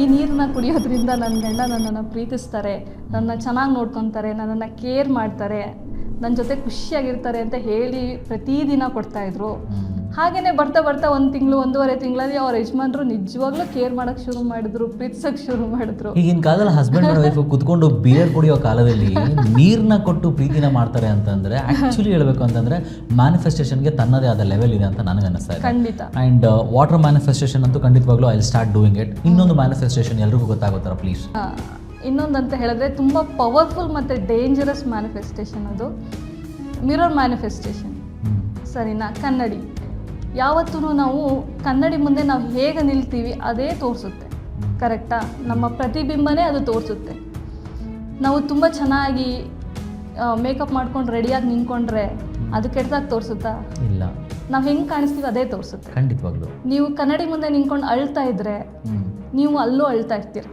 ಈ ನೀರನ್ನ ಕುಡಿಯೋದ್ರಿಂದ ನನ್ನ ಗಂಡ ನನ್ನನ್ನು ಪ್ರೀತಿಸ್ತಾರೆ, ನನ್ನ ಚೆನ್ನಾಗಿ ನೋಡ್ಕೊತಾರೆ, ನನ್ನನ್ನು ಕೇರ್ ಮಾಡ್ತಾರೆ ನನ್ನ ಜೊತೆ ಖುಷಿಯಾಗಿರ್ತಾರೆ ಅಂತ ಹೇಳಿ ಪ್ರತಿದಿನ ಕೊಡ್ತಾಯಿದ್ರು ಹಾಗೇನೆ ಬರ್ತಾ ಬರ್ತಾ ಒಂದು ತಿಂಗಳು ಒಂದೂವರೆ ತಿಂಗಳಲ್ಲಿ ಅವ್ರ ಯಜಮಾನ್ರು ನಿಜವಾಗ್ಲೂ ಕೇರ್ ಮಾಡೋಕೆ ಶುರು ಮಾಡಿದ್ರು ಪ್ರೀತಿಸೋಕೆ ಶುರು ಮಾಡಿದ್ರು. ಈಗಿನ ಕಾಲದಲ್ಲಿ ಹಸ್ಬೆಂಡ್ ವೈಫ್ ಕುತ್ಕೊಂಡು ಬಿಯರ್ ಕುಡಿಯೋ ಕಾಲದಲ್ಲಿ ನೀರನ್ನ ಕೊಟ್ಟು ಪ್ರೀತಿನ ಮಾಡ್ತಾರೆ ಅಂತಂದ್ರೆ ಆಕ್ಚುಲಿ ಹೇಳ್ಬೇಕು ಅಂತಂದ್ರೆ ಮ್ಯಾನಿಫೆಸ್ಟೇಷನ್ಗೆ ತನ್ನದೇ ಆದ ಲೆವೆಲ್ ಇದೆ ಅಂತ ನನಗೆ ಅನಿಸ್ತಾ ಇದೆ. ಖಂಡಿತ. ಅಂಡ್ ವಾಟರ್ ಮ್ಯಾನಿಫೆಸ್ಟೇಷನ್ ಅಂತೂ ಖಂಡಿತವಾಗ್ಲೂ ಐ ಸ್ಟಾರ್ಟ್ ಡೂಯಿಂಗ್ ಇಟ್ ಇನ್ನೊಂದು ಮ್ಯಾನಿಫೆಸ್ಟೇಷನ್ ಎಲ್ರಿಗೂ ಗೊತ್ತಾಗೋತಾರ ಪ್ಲೀಸ್ ಇನ್ನೊಂದು ಇನ್ನೊಂದಂತ ಹೇಳಿದ್ರೆ ತುಂಬ ಪವರ್ಫುಲ್ ಮತ್ತು ಡೇಂಜರಸ್ ಮ್ಯಾನಿಫೆಸ್ಟೇಷನ್ ಅದು. ಮಿರರ್ ಮ್ಯಾನಿಫೆಸ್ಟೇಷನ್ ಸರಿನಾ? ಕನ್ನಡಿ. ಯಾವತ್ತೂ ನಾವು ಕನ್ನಡಿ ಮುಂದೆ ನಾವು ಹೇಗೆ ನಿಲ್ತೀವಿ ಅದೇ ತೋರಿಸುತ್ತೆ. ಕರೆಕ್ಟಾ? ನಮ್ಮ ಪ್ರತಿಬಿಂಬನೇ ಅದು ತೋರಿಸುತ್ತೆ. ನಾವು ತುಂಬ ಚೆನ್ನಾಗಿ ಮೇಕಪ್ ಮಾಡ್ಕೊಂಡು ರೆಡಿಯಾಗಿ ನಿಂತ್ಕೊಂಡ್ರೆ ಅದು ಕೆಟ್ಟದಾಗಿ ತೋರಿಸುತ್ತಾ? ಇಲ್ಲ. ನಾವು ಹೆಂಗೆ ಕಾಣಿಸ್ತೀವಿ ಅದೇ ತೋರಿಸುತ್ತೆ. ಖಂಡಿತವಾಗ್ಲೂ. ನೀವು ಕನ್ನಡಿ ಮುಂದೆ ನಿಂತ್ಕೊಂಡು ಅಳ್ತಾ ಇದ್ರೆ ನೀವು ಅಲ್ಲೂ ಅಳ್ತಾ ಇರ್ತೀರ.